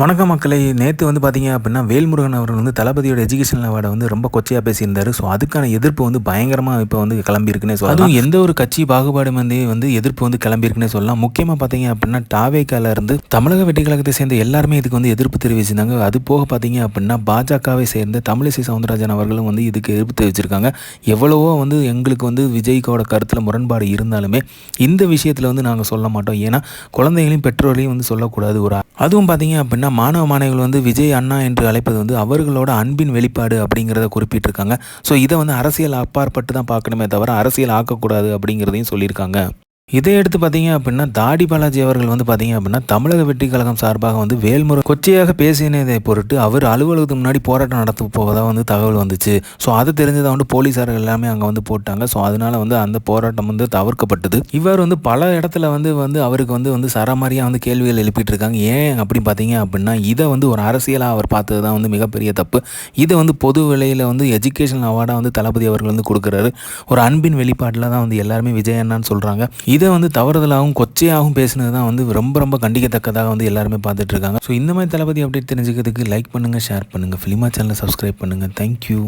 வணக்கம் மக்களை. நேற்று வந்து பார்த்தீங்க அப்படின்னா வேல்முருகன் அவர்கள் வந்து தளபதியோட எஜுகேஷன் அவார்டை வந்து ரொம்ப கொச்சையாக பேசியிருந்தார். ஸோ அதுக்கான எதிர்ப்பு வந்து பயங்கரமாக இப்போ வந்து கிளம்பியிருக்குன்னே சொல்லலாம். அதுவும் எந்த ஒரு கட்சி பாகுபாடு வந்து வந்து எதிர்ப்பு வந்து கிளம்பியிருக்குன்னே சொல்லலாம். முக்கியமாக பார்த்தீங்க அப்படின்னா டாவேக்கால இருந்து தமிழக வெட்டிக்கழகத்தை கழகத்தை சேர்ந்த எல்லாருமே இதுக்கு வந்து எதிர்ப்பு தெரிவிச்சிருந்தாங்க. அது போக பார்த்தீங்க அப்படின்னா பாஜகவை சேர்ந்த தமிழிசை சவுந்தரராஜன் அவர்களும் வந்து இதுக்கு எதிர்ப்பு தெரிவிச்சிருக்காங்க. எவ்வளவோ வந்து எங்களுக்கு வந்து விஜய்க்கோட கருத்தில் முரண்பாடு இருந்தாலுமே இந்த விஷயத்தில் வந்து நாங்கள் சொல்ல மாட்டோம். ஏன்னா குழந்தைகளையும் பெற்றோரையும் வந்து சொல்லக்கூடாது. ஒரு அதுவும் பார்த்தீங்க அப்படின்னா மாணவ மாணவிகள் வந்து விஜய் அண்ணா என்று அழைப்பது வந்து அவர்களோட அன்பின் வெளிப்பாடு அப்படிங்கிறத குறிப்பிட்டிருக்காங்க. ஸோ இதை வந்து அரசியல் அப்பாற்பட்டு தான் பார்க்கணுமே தவிர அரசியல் ஆக்கக்கூடாது அப்படிங்கிறதையும் சொல்லியிருக்காங்க. இதை எடுத்து பார்த்தீங்க அப்படின்னா தாடி பாலாஜி அவர்கள் வந்து பார்த்தீங்க அப்படின்னா தமிழக வெற்றி கழகம் சார்பாக வந்து வேல்முறை கொச்சையாக பேசினதை பொருட்டு அவர் அலுவலகத்துக்கு முன்னாடி போராட்டம் நடத்த போவதாக வந்து தகவல் வந்துச்சு. ஸோ அது தெரிஞ்சதை வந்து போலீஸார்கள் எல்லாமே அங்கே வந்து போட்டாங்க. ஸோ அதனால வந்து அந்த போராட்டம் வந்து தவிர்க்கப்பட்டது. இவர் வந்து பல இடத்துல வந்து வந்து அவருக்கு வந்து வந்து சரமாரியாக வந்து கேள்விகள் எழுப்பிட்டு இருக்காங்க ஏன் அப்படி பார்த்தீங்க அப்படின்னா இதை வந்து ஒரு அரசியலாக அவர் பார்த்தது தான் வந்து மிகப்பெரிய தப்பு. இதை வந்து பொது விலையில் வந்து எஜுகேஷன் அவார்டாக வந்து தளபதி அவர்கள் வந்து கொடுக்குறாரு. ஒரு அன்பின் வெளிப்பாட்டில் தான் வந்து எல்லாருமே விஜய் அண்ணான்னு சொல்கிறாங்க இதை வந்து தவறுதலாகவும் கொச்சையாகவும் பேசினது தான் வந்து ரொம்ப ரொம்ப கண்டிக்கத்தக்கதாக வந்து எல்லாருமே பார்த்துட்ருக்காங்க ஸோ இந்த மாதிரி தளபதி அப்டேட் தெரிஞ்சுக்கிறதுக்கு லைக் பண்ணுங்கள் ஷேர் பண்ணுங்கள் ஃபிலிமா சேனலை சப்ஸ்கிரைப் பண்ணுங்கள் தேங்க்யூ